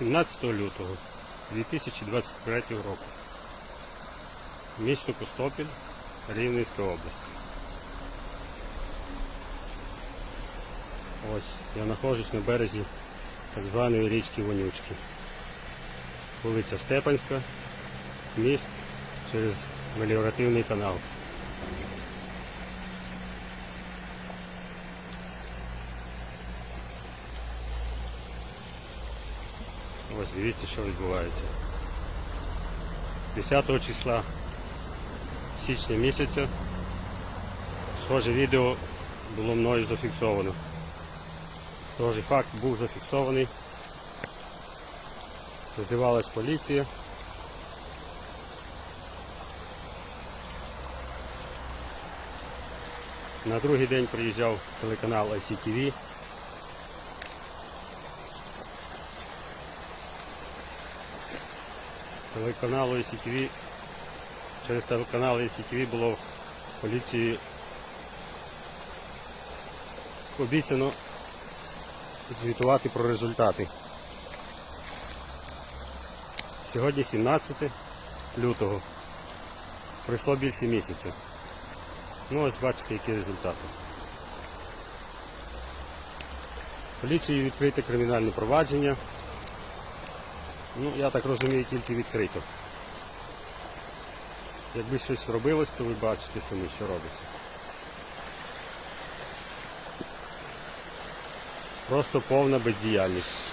17 лютого 2023 року. Місто Костопіль, Рівненська область. Ось я знаходжусь на березі так званої річки Вонючки. Вулиця Степанська, міст через меліоративний канал. Ось дивіться, що відбувається. 10 числа січня місяця схоже відео було мною зафіксовано. Схожий факт був зафіксований. Визивалась поліція. На другий день приїжджав телеканал ICTV. Телеканалу ICTV, через телеканал ICTV було поліції обіцяно звітувати про результати. Сьогодні 17 лютого. Пройшло більше місяця. Ну ось бачите, які результати. Поліцією відкрите кримінальне провадження. Ну, я так розумію, тільки відкрито. Якби щось робилось, то ви бачите самі, що робиться. Просто повна бездіяльність.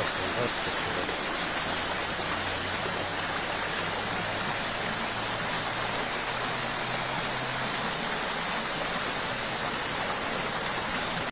Ось, бачите, що робиться.